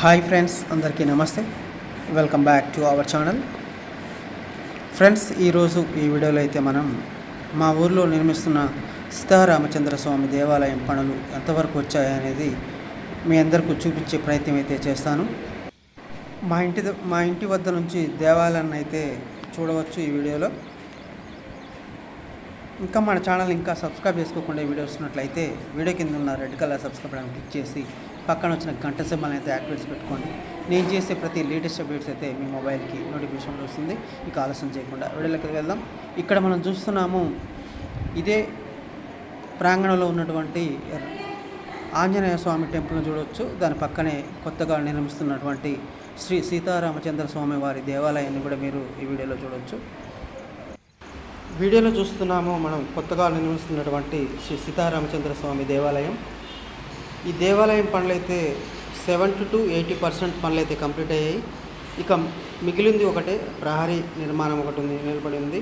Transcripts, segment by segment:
Hi friends అందరికీ నమస్తే. Welcome back to our channel. Friends ఈరోజు ఈ వీడియోలో అయితే మనం మా ఊర్లో నిర్మిస్తున్న సీతారామచంద్ర స్వామి దేవాలయం పనులు ఎంతవరకు వచ్చాయనేది మీ అందరికీ చూపించే ప్రయత్నం అయితే చేస్తాను. మా ఇంటి ద- మా ఇంటి వద్ద నుంచి దేవాలయాన్ని అయితే చూడవచ్చు ఈ వీడియోలో. ఇంకా మన ఛానల్ ఇంకా సబ్స్క్రైబ్ చేసుకోకుండా వీడియో వస్తున్నట్లయితే వీడియో కింద ఉన్న రెడ్ కలర్ సబ్స్క్రైబ్ అని క్లిక్ చేసి పక్కన వచ్చిన గంట సింబల్ అయితే యాక్టివేట్స్ పెట్టుకోండి. నేను చేసే ప్రతి లేటెస్ట్ అప్డేట్స్ అయితే మీ మొబైల్కి నోటిఫికేషన్ వస్తుంది. ఇక ఆలస్యం చేయకుండా వీడియోలోకి వెళ్దాం. ఇక్కడ మనం చూస్తున్నాము ఇదే ప్రాంగణంలో ఉన్నటువంటి ఆంజనేయ స్వామి టెంపుల్ని చూడవచ్చు దాని పక్కనే కొత్తగా నిర్మిస్తున్నటువంటి శ్రీ సీతారామచంద్ర స్వామి వారి దేవాలయాన్ని కూడా మీరు ఈ వీడియోలో చూడవచ్చు వీడియోలో చూస్తున్నాము మనం కొత్తగా నిర్మిస్తున్నటువంటి శ్రీ సీతారామచంద్ర స్వామి దేవాలయం. ఈ దేవాలయం పనులైతే సెవెంటీ టు ఎయిటీ పర్సెంట్ పనులు అయితే కంప్లీట్ అయ్యాయి. ఇక మిగిలింది ఒకటే ప్రహరీ నిర్మాణం ఒకటి ఉంది నిలబడి ఉంది.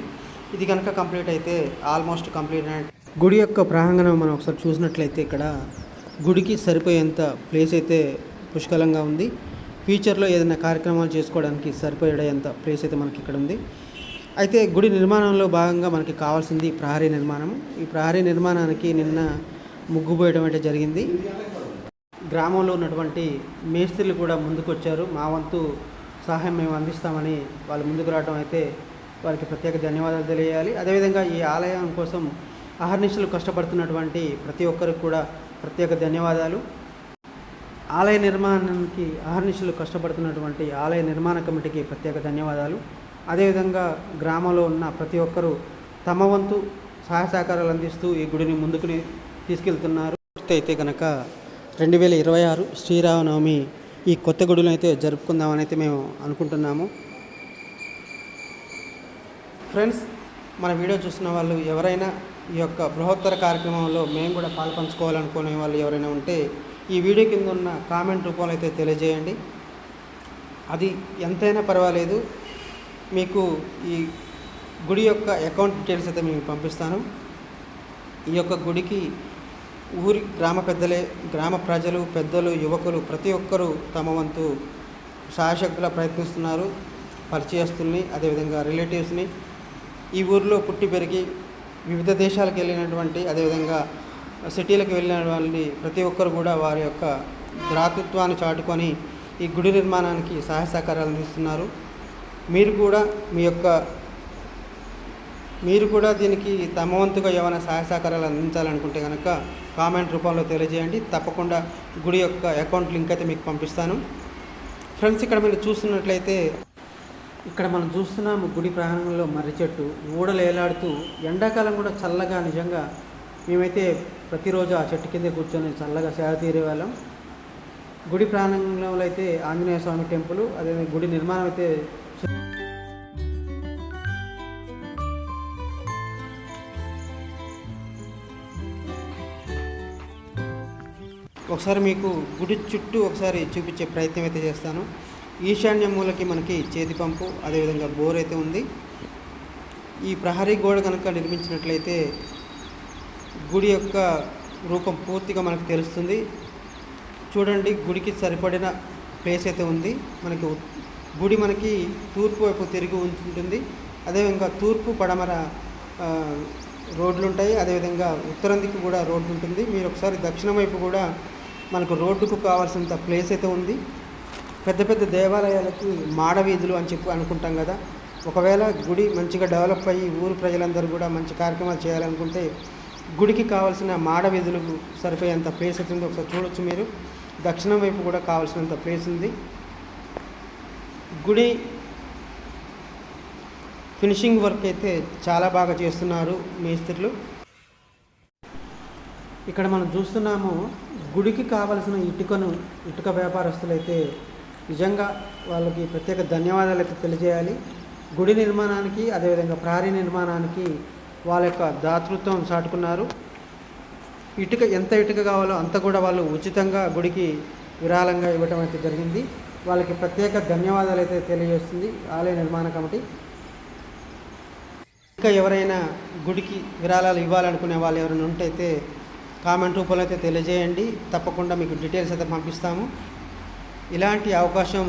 ఇది కనుక కంప్లీట్ అయితే ఆల్మోస్ట్ కంప్లీట్ గుడి యొక్క ప్రాంగణం మనం ఒకసారి చూసినట్లయితే ఇక్కడ గుడికి సరిపోయేంత ప్లేస్ అయితే పుష్కలంగా ఉంది. ఫ్యూచర్లో ఏదైనా కార్యక్రమాలు చేసుకోవడానికి సరిపోయేంత ప్లేస్ అయితే మనకి ఇక్కడ ఉంది. అయితే గుడి నిర్మాణంలో భాగంగా మనకి కావాల్సింది ప్రహరీ నిర్మాణం. ఈ ప్రహరీ నిర్మాణానికి నిన్న ముగ్గు పోయడం అయితే జరిగింది. గ్రామంలో ఉన్నటువంటి మేస్త్రీలు కూడా ముందుకు వచ్చారు మా వంతు సహాయం మేము అందిస్తామని వాళ్ళు ముందుకు రావడం అయితే వారికి ప్రత్యేక ధన్యవాదాలు తెలియాలి అదేవిధంగా ఈ ఆలయం కోసం అహర్నిశలు కష్టపడుతున్నటువంటి ప్రతి ఒక్కరికి కూడా ప్రత్యేక ధన్యవాదాలు. ఆలయ నిర్మాణానికి అహర్నిశలు కష్టపడుతున్నటువంటి ఆలయ నిర్మాణ కమిటీకి ప్రత్యేక ధన్యవాదాలు. అదేవిధంగా గ్రామంలో ఉన్న ప్రతి ఒక్కరూ తమ వంతు సహాయ సహకారాలు అందిస్తూ ఈ గుడిని ముందుకుని తీసుకెళ్తున్నారు. అయితే కనుక రెండు వేల ఇరవై ఆరు శ్రీరామనవమి ఈ కొత్త గుడిలో అయితే జరుపుకుందామని అయితే మేము అనుకుంటున్నాము. ఫ్రెండ్స్ మన వీడియో చూసిన వాళ్ళు ఎవరైనా ఈ యొక్క బృహత్తర కార్యక్రమంలో మేము కూడా పాల్పంచుకోవాలనుకునే వాళ్ళు ఎవరైనా ఉంటే ఈ వీడియో కింద ఉన్న కామెంట్ రూపంలో అయితే తెలియజేయండి. అది ఎంతైనా పర్వాలేదు. మీకు ఈ గుడి యొక్క అకౌంట్ డీటెయిల్స్ అయితే మేము పంపిస్తాను. ఈ యొక్క గుడికి ఊరి గ్రామ పెద్దలే గ్రామ ప్రజలు పెద్దలు యువకులు ప్రతి ఒక్కరూ తమ వంతు శాయశక్తులా ప్రయత్నిస్తున్నారు. పరిచయస్తుల్ని అదేవిధంగా రిలేటివ్స్ని ఈ ఊరిలో పుట్టి పెరిగి వివిధ దేశాలకు వెళ్ళినటువంటి అదేవిధంగా సిటీలకు వెళ్ళిన వాళ్ళని ప్రతి ఒక్కరు కూడా వారి యొక్క ద్రాతృత్వాన్ని చాటుకొని ఈ గుడి నిర్మాణానికి సహాయ సహకారాలు అందిస్తున్నారు. మీరు కూడా మీ యొక్క మీరు కూడా దీనికి తమ వంతుగా ఏమైనా సహాయ సహకారాలు అందించాలనుకుంటే కనుక కామెంట్ రూపంలో తెలియజేయండి. తప్పకుండా గుడి యొక్క అకౌంట్ లింక్ అయితే మీకు పంపిస్తాను. ఫ్రెండ్స్ ఇక్కడ మీరు చూస్తున్నట్లయితే ఇక్కడ మనం చూస్తున్నాము గుడి ప్రాంగణంలో మర్రి చెట్టు. ఊడలు ఏలాడుతూ ఎండాకాలం కూడా చల్లగా నిజంగా మేమైతే ప్రతిరోజు ఆ చెట్టు కింద కూర్చొని చల్లగా సేద తీరే వాళ్ళం. గుడి ప్రాంగణంలో అయితే ఆంజనేయ స్వామి టెంపుల్ అదే గుడి నిర్మాణం అయితే ఒకసారి మీకు గుడి చుట్టూ ఒకసారి చూపించే ప్రయత్నం అయితే చేస్తాను. ఈశాన్య మూలకి మనకి చేతి పంపు అదేవిధంగా బోర్ అయితే ఉంది. ఈ ప్రహరీ గోడ కనుక నిర్మించినట్లయితే గుడి యొక్క రూపం పూర్తిగా మనకు తెలుస్తుంది. చూడండి గుడికి సరిపడిన ప్లేస్ అయితే ఉంది. మనకి గుడి మనకి తూర్పు వైపు తిరిగి ఉంటుంది అదేవిధంగా తూర్పు పడమర రోడ్లు ఉంటాయి అదేవిధంగా ఉత్తరం దిక్కు కూడా రోడ్డు ఉంటుంది మీరు ఒకసారి దక్షిణం వైపు కూడా మనకు రోడ్డుకు కావాల్సినంత ప్లేస్ అయితే ఉంది. పెద్ద పెద్ద దేవాలయాలకి మాడ వీధులు అని చెప్పి అనుకుంటాం కదా. ఒకవేళ గుడి మంచిగా డెవలప్ అయ్యి ఊరు ప్రజలందరూ కూడా మంచి కార్యక్రమాలు చేయాలనుకుంటే గుడికి కావాల్సిన మాడ వీధులకు సరిపోయేంత ప్లేస్ అయితే ఉంది. ఒకసారి చూడొచ్చు మీరు. దక్షిణం వైపు కూడా కావాల్సినంత ప్లేస్ ఉంది. గుడి ఫినిషింగ్ వర్క్ అయితే చాలా బాగా చేస్తున్నారు మేస్త్రులు. ఇక్కడ మనం చూస్తున్నాము గుడికి కావలసిన ఇటుకను ఇటుక వ్యాపారస్తులు అయితే నిజంగా వాళ్ళకి ప్రత్యేక ధన్యవాదాలు అయితే తెలియజేయాలి. గుడి నిర్మాణానికి అదేవిధంగా ప్రహరీ నిర్మాణానికి వాళ్ళ యొక్క దాతృత్వం చాటుకున్నారు. ఇటుక ఎంత ఇటుక కావాలో అంత కూడా వాళ్ళు ఉచితంగా గుడికి విరాళంగా ఇవ్వటం అయితే జరిగింది. వాళ్ళకి ప్రత్యేక ధన్యవాదాలు అయితే తెలియజేస్తుంది ఆలయ నిర్మాణ కమిటీ. ఇంకా ఎవరైనా గుడికి విరాళాలు ఇవ్వాలనుకునే వాళ్ళు ఎవరైనా ఉంటే అయితే కామెంట్ రూపంలో అయితే తెలియజేయండి. తప్పకుండా మీకు డీటెయిల్స్ అయితే పంపిస్తాము. ఇలాంటి అవకాశం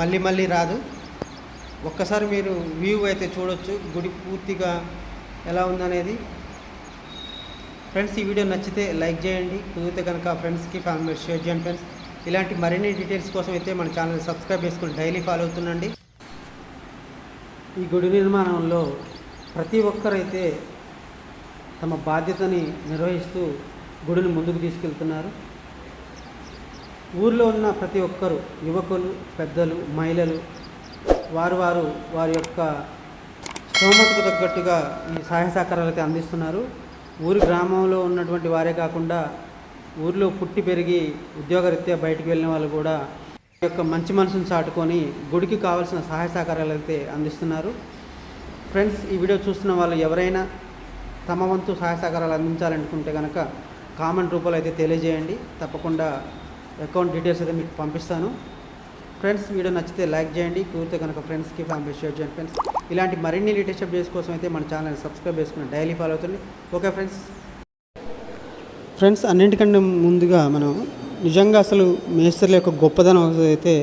మళ్ళీ మళ్ళీ రాదు. ఒక్కసారి మీరు వ్యూ అయితే చూడొచ్చు గుడి పూర్తిగా ఎలా ఉందనేది. ఫ్రెండ్స్ ఈ వీడియో నచ్చితే లైక్ చేయండి. కుదిరితే కనుక ఫ్రెండ్స్కి ఫ్యామిలీ షేర్ చేయండి ఫ్రెండ్స్. ఇలాంటి మరిన్ని డీటెయిల్స్ కోసం అయితే మన ఛానల్ సబ్స్క్రైబ్ చేసుకుని డైలీ ఫాలో అవుతుండండి. ఈ గుడి నిర్మాణంలో ప్రతి ఒక్కరైతే తమ బాధ్యతని నిర్వహిస్తూ గుడిని ముందుకు తీసుకెళ్తున్నారు. ఊర్లో ఉన్న ప్రతి ఒక్కరు యువకులు పెద్దలు మహిళలు వారు వారు వారి యొక్క స్తోమతకు తగ్గట్టుగా ఈ సహాయ సహకారాలు అయితే అందిస్తున్నారు. ఊరి గ్రామంలో ఉన్నటువంటి వారే కాకుండా ఊర్లో పుట్టి పెరిగి ఉద్యోగరీత్యా బయటకు వెళ్ళిన వాళ్ళు కూడా ఈ యొక్క మంచి మనసును చాటుకొని గుడికి కావాల్సిన సహాయ సహకారాలు అయితే అందిస్తున్నారు. ఫ్రెండ్స్ ఈ వీడియో చూస్తున్న వాళ్ళు ఎవరైనా తమ వంతు సహాయ సహకారాలు అందించాలనుకుంటే కనుక కామెంట్ రూపంలో అయితే తెలియజేయండి. తప్పకుండా అకౌంట్ డీటెయిల్స్ అయితే మీకు పంపిస్తాను. ఫ్రెండ్స్ వీడియో నచ్చితే లైక్ చేయండి. కుదిరితే కనుక ఫ్రెండ్స్కి ఫ్యామిలీ షేర్ చేయండి. ఫ్రెండ్స్ ఇలాంటి మరిన్ని లేటెస్ట్ అప్డేట్స్ కోసం అయితే మన ఛానల్ని సబ్స్క్రైబ్ చేసుకుని డైలీ ఫాలో అవుతుంది ఓకే ఫ్రెండ్స్. ఫ్రెండ్స్ అన్నింటికంటే ముందుగా మనం నిజంగా అసలు మేస్త్రుల యొక్క గొప్పదనం అయితే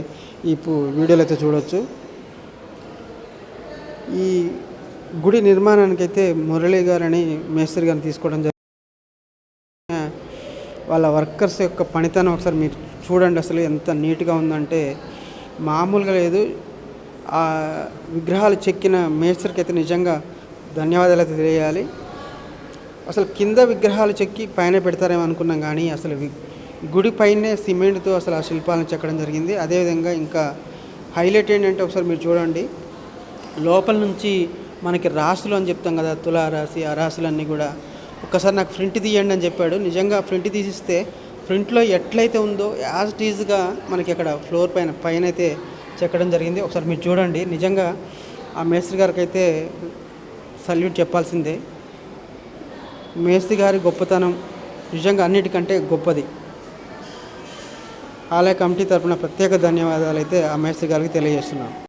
ఇప్పుడు వీడియోలో అయితే చూడవచ్చు ఈ గుడి నిర్మాణానికైతే మురళి గారని మేస్త్రి గారిని తీసుకోవడం జరిగింది వాళ్ళ వర్కర్స్ యొక్క పనితనం ఒకసారి మీరు చూడండి అసలు ఎంత నీట్గా ఉందంటే మామూలుగా లేదు. ఆ విగ్రహాలు చెక్కిన మేస్త్రికి అయితే నిజంగా ధన్యవాదాలు అయితే తెలియాలి. అసలు కింద విగ్రహాలు చెక్కి పైన పెడతారేమో అనుకున్నాం కానీ అసలు గుడి పైనే సిమెంట్తో అసలు ఆ శిల్పాలను చెక్కడం జరిగింది. అదేవిధంగా ఇంకా హైలైట్ ఏంటంటే ఒకసారి మీరు చూడండి. లోపల నుంచి మనకి రాసులు అని చెప్తాం కదా తులా రాశి ఆ రాసులన్నీ కూడా. ఒక్కసారి నాకు ప్రింట్ తీయండి అని చెప్పాడు. నిజంగా ప్రింట్ తీసిస్తే ప్రింట్లో ఎట్లయితే ఉందో యాజ్ టీజ్గా మనకి అక్కడ ఫ్లోర్ పైన పైన అయితే చెక్కడం జరిగింది. ఒకసారి మీరు చూడండి. నిజంగా ఆ మేస్త్రి గారికి అయితే సల్యూట్ చెప్పాల్సిందే. మేస్త్రి గారి గొప్పతనం నిజంగా అన్నిటికంటే గొప్పది. ఆలయ కమిటీ తరపున ప్రత్యేక ధన్యవాదాలు అయితే ఆ మేస్త్రి గారికి తెలియజేస్తున్నాను.